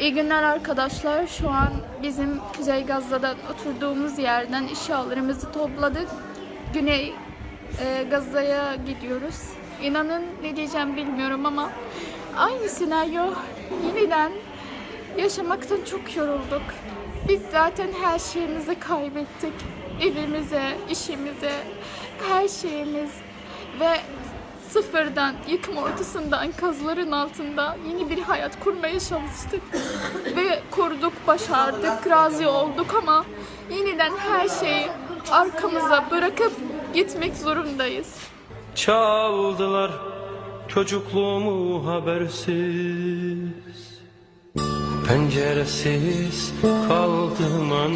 İyi günler arkadaşlar. Şu an bizim Kuzey Gazze'den oturduğumuz yerden eşyalarımızı topladık. Güney e, Gazze'ye gidiyoruz. İnanın ne diyeceğim bilmiyorum ama aynı senaryo yeniden yaşamaktan çok yorulduk. Biz zaten her şeyimizi kaybettik. Evimize, işimize, her şeyimiz ve sıfırdan, yıkım ortasından, kazların altında yeni bir hayat kurmaya çalıştık. Ve kurduk, başardık, razı olduk ama yeniden her şeyi arkamıza bırakıp gitmek zorundayız. Çaldılar çocukluğumu habersiz Penceresiz kaldım an